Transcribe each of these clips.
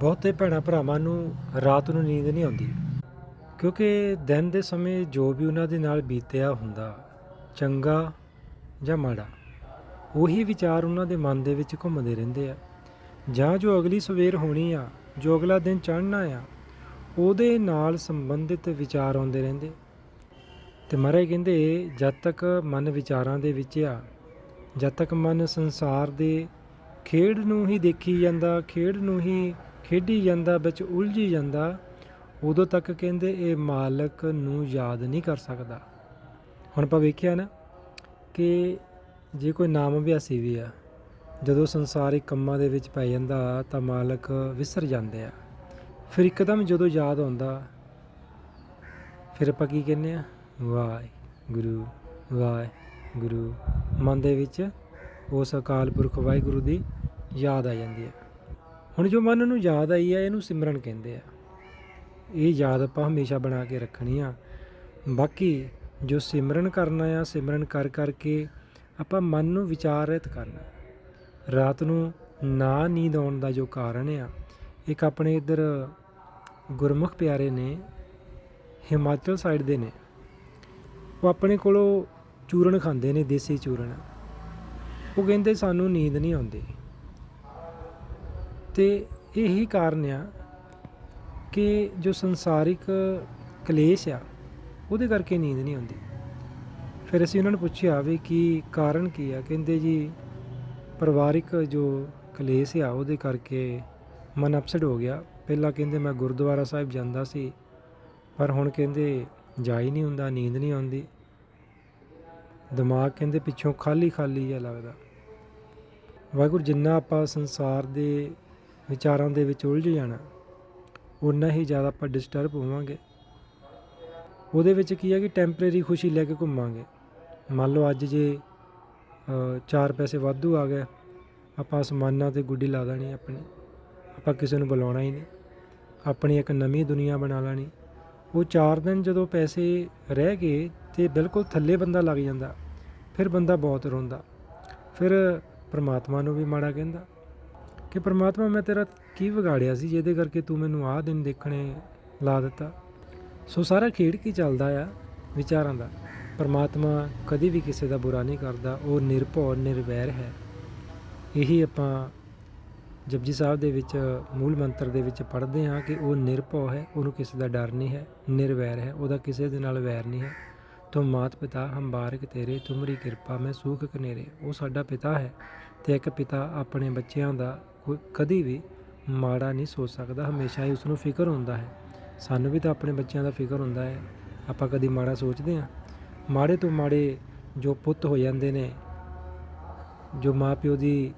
ਬਹੁਤੇ ਭੈਣਾਂ ਭਰਾਵਾਂ ਨੂੰ ਰਾਤ ਨੂੰ ਨੀਂਦ ਨਹੀਂ ਆਉਂਦੀ। ਕਿਉਂਕਿ ਦਿਨ ਦੇ ਸਮੇਂ ਜੋ ਵੀ ਉਹਨਾਂ ਦੇ ਨਾਲ ਬੀਤਿਆ ਹੁੰਦਾ, ਚੰਗਾ ਜਾਂ ਮਾੜਾ, ਉਹੀ ਵਿਚਾਰ ਉਹਨਾਂ ਦੇ ਮਨ ਦੇ ਵਿੱਚ ਘੁੰਮਦੇ ਰਹਿੰਦੇ ਆ। ਜਾਂ ਜੋ ਅਗਲੀ ਸਵੇਰ ਹੋਣੀ ਆ, ਜੋ ਅਗਲਾ ਦਿਨ ਚੜ੍ਹਨਾ ਆ, ਉਹਦੇ ਨਾਲ ਸੰਬੰਧਿਤ ਵਿਚਾਰ ਆਉਂਦੇ ਰਹਿੰਦੇ। ਤੇ ਮਹਾਰਾਜ ਕਹਿੰਦੇ, ਜਦ ਤੱਕ ਮਨ ਵਿਚਾਰਾਂ ਦੇ ਵਿੱਚ ਆ, ਜਦ ਤੱਕ ਮਨ ਸੰਸਾਰ ਦੇ ਖੇਡ ਨੂੰ ਹੀ ਦੇਖੀ ਜਾਂਦਾ, ਖੇਡ ਨੂੰ ਹੀ ਖੇਡੀ ਜਾਂਦਾ, ਵਿੱਚ ਉਲਝੀ ਜਾਂਦਾ, ਉਦੋਂ ਤੱਕ ਕਹਿੰਦੇ ਇਹ ਮਾਲਕ ਨੂੰ ਯਾਦ ਨਹੀਂ ਕਰ ਸਕਦਾ। ਹੁਣ ਆਪਾਂ ਵੇਖਿਆ ਨਾ ਕਿ ਜੇ ਕੋਈ ਨਾਮ ਅਭਿਆਸੀ ਵੀ ਆ, ਜਦੋਂ ਸੰਸਾਰਿਕ ਕੰਮਾਂ ਦੇ ਵਿੱਚ ਪੈ ਜਾਂਦਾ, ਤਾਂ ਮਾਲਕ ਵਿਸਰ ਜਾਂਦੇ ਆ। ਫਿਰ ਇੱਕਦਮ ਜਦੋਂ ਯਾਦ ਆਉਂਦਾ, ਫਿਰ ਆਪਾਂ ਕੀ ਕਹਿੰਦੇ ਆ? ਵਾਹਿਗੁਰੂ ਵਾਹਿਗੁਰੂ। ਮਨ ਦੇ ਵਿੱਚ ਉਸ ਅਕਾਲ ਪੁਰਖ ਵਾਹਿਗੁਰੂ ਦੀ ਯਾਦ ਆ ਜਾਂਦੀ ਹੈ ਹੁਣ ਜੋ ਮਨ ਨੂੰ ਯਾਦ ਆਈ ਹੈ ਇਹਨੂੰ ਸਿਮਰਨ ਕਹਿੰਦੇ ਆ। ਇਹ ਯਾਦ ਆਪਾਂ ਹਮੇਸ਼ਾ ਬਣਾ ਕੇ ਰੱਖਣੀ ਆ। ਬਾਕੀ ਜੋ ਸਿਮਰਨ ਕਰਨਾ ਆ, ਸਿਮਰਨ ਕਰ ਕਰਕੇ ਆਪਾਂ ਮਨ ਨੂੰ ਵਿਚਾਰਿਤ ਕਰਨਾ ਰਾਤ ਨੂੰ ਨਾ ਨੀਂਦ ਆਉਣ ਦਾ ਜੋ ਕਾਰਨ ਆ, ਇੱਕ ਆਪਣੇ ਇੱਧਰ ਗੁਰਮੁਖ ਪਿਆਰੇ ਨੇ, ਹਿਮਾਚਲ ਸਾਈਡ ਦੇ ਨੇ। ਉਹ ਆਪਣੇ ਕੋਲੋਂ ਚੂਰਨ ਖਾਂਦੇ ਨੇ, ਦੇਸੀ ਚੂਰਨ। ਉਹ ਕਹਿੰਦੇ ਸਾਨੂੰ ਨੀਂਦ ਨਹੀਂ ਆਉਂਦੀ। ਤੇ ਇਹੀ ਕਾਰਨ ਆ ਕਿ ਜੋ ਸੰਸਾਰਿਕ ਕਲੇਸ਼ ਆ, ਉਹਦੇ ਕਰਕੇ ਨੀਂਦ ਨਹੀਂ ਆਉਂਦੀ। ਫਿਰ ਅਸੀਂ ਉਹਨਾਂ ਨੂੰ ਪੁੱਛਿਆ ਵੀ ਕੀ ਕਾਰਨ ਕੀ ਆ? ਕਹਿੰਦੇ ਜੀ, ਪਰਿਵਾਰਿਕ ਜੋ ਕਲੇਸ਼ ਆ, ਉਹਦੇ ਕਰਕੇ ਮਨ ਅਪਸੈਟ ਹੋ ਗਿਆ। ਪਹਿਲਾਂ ਕਹਿੰਦੇ ਮੈਂ ਗੁਰਦੁਆਰਾ ਸਾਹਿਬ ਜਾਂਦਾ ਸੀ, ਪਰ ਹੁਣ ਕਹਿੰਦੇ ਜਾ ਹੀ ਨਹੀਂ ਹੁੰਦਾ, ਨੀਂਦ ਨਹੀਂ ਆਉਂਦੀ। ਦਿਮਾਗ ਕਹਿੰਦੇ ਪਿੱਛੋਂ ਖਾਲੀ ਖਾਲੀ ਜਿਹਾ ਲੱਗਦਾ। ਵਾਹਿਗੁਰੂ, ਜਿੰਨਾ ਆਪਾਂ ਸੰਸਾਰ ਦੇ ਵਿਚਾਰਾਂ ਦੇ ਵਿੱਚ ਉਲਝ ਜਾਣਾ ਉਨਾ ਹੀ ਜ਼ਿਆਦਾ ਆਪਾਂ ਡਿਸਟਰਬ ਹੋਵਾਂਗੇ। ਉਹਦੇ ਵਿੱਚ ਕੀ ਹੈ ਕਿ ਟੈਂਪਰੇਰੀ ਖੁਸ਼ੀ ਲੈ ਕੇ ਘੁੰਮਾਂਗੇ। ਮੰਨ ਲਓ ਅੱਜ ਜੇ ਅ, ਚਾਰ ਪੈਸੇ ਵਾਧੂ ਆ ਗਏ ਆਪਾਂ ਅਸਮਾਨਾਂ ਤੇ ਗੁੱਡੀ ਲਾ ਦੇਣੀ ਆਪਣੀ। ਆਪਾਂ ਕਿਸੇ ਨੂੰ ਬੁਲਾਉਣਾ ਹੀ ਨਹੀਂ। ਆਪਣੀ ਇੱਕ ਨਵੀਂ ਦੁਨੀਆ ਬਣਾ ਲੈਣੀ। ਉਹ ਚਾਰ ਦਿਨ ਜਦੋਂ ਪੈਸੇ ਰਹਿ ਗਏ ਤੇ ਬਿਲਕੁਲ ਥੱਲੇ ਬੰਦਾ ਲੱਗ ਜਾਂਦਾ ਫਿਰ ਬੰਦਾ ਬਹੁਤ ਰੋਂਦਾ। ਫਿਰ ਪਰਮਾਤਮਾ ਨੂੰ ਵੀ ਮਾੜਾ ਕਹਿੰਦਾ। ਕਿ ਪ੍ਰਮਾਤਮਾ ਮੈਂ ਤੇਰਾ ਕੀ ਵਿਗਾੜਿਆ ਸੀ ਜਿਹਦੇ ਕਰਕੇ ਤੂੰ ਮੈਨੂੰ ਆਹ ਦਿਨ ਦੇਖਣੇ ਲਾ ਦਿੱਤਾ? ਸੋ ਸਾਰਾ ਖੇਡ ਕੀ ਚੱਲਦਾ ਆ ਵਿਚਾਰਾਂ ਦਾ? ਪਰਮਾਤਮਾ ਕਦੇ ਵੀ ਕਿਸੇ ਦਾ ਬੁਰਾ ਨਹੀਂ ਕਰਦਾ, ਉਹ ਨਿਰਭਉ, ਨਿਰਵੈਰ ਹੈ। ਇਹੀ ਆਪਾਂ ਜਪਜੀ ਸਾਹਿਬ ਦੇ ਵਿੱਚ, ਮੂਲ ਮੰਤਰ ਦੇ ਵਿੱਚ ਪੜ੍ਹਦੇ ਹਾਂ ਕਿ ਉਹ ਨਿਰਭਉ ਹੈ, ਉਹਨੂੰ ਕਿਸੇ ਦਾ ਡਰ ਨਹੀਂ ਹੈ, ਨਿਰਵੈਰ ਹੈ, ਉਹਦਾ ਕਿਸੇ ਦੇ ਨਾਲ ਵੈਰ ਨਹੀਂ ਹੈ। ਤੁਮ ਮਾਤ ਪਿਤਾ ਹੰਬਾਰਕ ਤੇਰੇ, ਤੁਮਰੀ ਕਿਰਪਾ, ਮੈਂ ਸੂਖ ਕਨੇਰੇ, ਉਹ ਸਾਡਾ ਪਿਤਾ ਹੈ ਤੇ ਇੱਕ ਪਿਤਾ ਆਪਣੇ ਬੱਚਿਆਂ ਦਾ ਕੋਈ ਕਦੀ ਵੀ ਮਾੜਾ ਨਹੀਂ ਸੋਚ ਸਕਦਾ, ਹਮੇਸ਼ਾ ਹੀ ਉਸ ਨੂੰ ਫਿਕਰ ਹੁੰਦਾ ਹੈ। ਸਾਨੂੰ ਵੀ ਤਾਂ ਆਪਣੇ ਬੱਚਿਆਂ ਦਾ ਫਿਕਰ ਹੁੰਦਾ ਹੈ, ਆਪਾਂ ਕਦੀ ਮਾੜਾ ਸੋਚਦੇ ਹਾਂ। ਮਾੜੇ ਤੋਂ ਮਾੜੇ ਜੋ ਪੁੱਤ ਹੋ ਜਾਂਦੇ ਨੇ, ਜੋ ਮਾਪਿਓ ਦੀ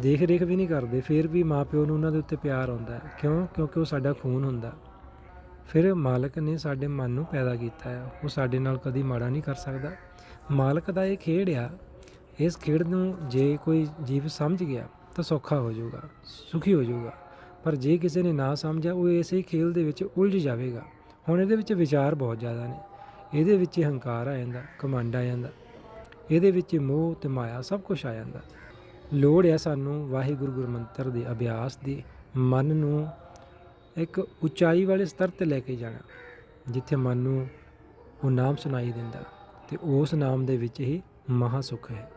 ਦੇਖ ਰੇਖ ਵੀ ਨਹੀਂ ਕਰਦੇ, ਫਿਰ ਵੀ ਮਾਪਿਓ ਨੂੰ ਉਹਨਾਂ ਦੇ ਉੱਤੇ ਪਿਆਰ ਆਉਂਦਾ ਕਿਉਂ? ਕਿਉਂਕਿ ਉਹ ਸਾਡਾ ਖੂਨ ਹੁੰਦਾ। ਫਿਰ ਮਾਲਕ ਨੇ ਸਾਡੇ ਮਨ ਨੂੰ ਪੈਦਾ ਕੀਤਾ ਹੈ। ਉਹ ਸਾਡੇ ਨਾਲ ਕਦੀ ਮਾੜਾ ਨਹੀਂ ਕਰ ਸਕਦਾ। ਮਾਲਕ ਦਾ ਇਹ ਖੇਡ ਆ, ਇਸ ਖੇਡ ਨੂੰ ਜੇ ਕੋਈ ਜੀਵ ਸਮਝ ਗਿਆ ਤਾਂ ਸੌਖਾ ਹੋ ਜਾਊਗਾ, ਸੁਖੀ ਹੋ ਜਾਊਗਾ। ਪਰ ਜੇ ਕਿਸੇ ਨੇ ਨਾ ਸਮਝਿਆ, ਉਹ ਇਸੇ ਖੇਲ ਦੇ ਵਿੱਚ ਉਲਝ ਜਾਵੇਗਾ। ਹੁਣ ਇਹਦੇ ਵਿੱਚ ਵਿਚਾਰ ਬਹੁਤ ਜ਼ਿਆਦਾ ਨੇ। ਇਹਦੇ ਵਿੱਚ ਹੰਕਾਰ ਆ ਜਾਂਦਾ ਕਮਾਂਡ ਆ ਜਾਂਦਾ। ਇਹਦੇ ਵਿੱਚ ਮੋਹ ਤੇ ਮਾਇਆ ਸਭ ਕੁਝ ਆ ਜਾਂਦਾ। ਲੋੜ ਹੈ ਸਾਨੂੰ ਵਾਹਿਗੁਰੂ ਗੁਰਮੰਤਰ ਦੇ ਅਭਿਆਸ ਦੀ, ਮਨ ਨੂੰ ਇੱਕ ਉਚਾਈ ਵਾਲੇ ਸਤਰ ਤੇ ਲੈ ਕੇ ਜਾਣਾ, ਜਿੱਥੇ ਮਨ ਨੂੰ ਉਹ ਨਾਮ ਸੁਣਾਈ ਦਿੰਦਾ ਤੇ ਉਸ ਨਾਮ ਦੇ ਵਿੱਚ ਹੀ ਮਹਾ ਸੁਖ ਹੈ।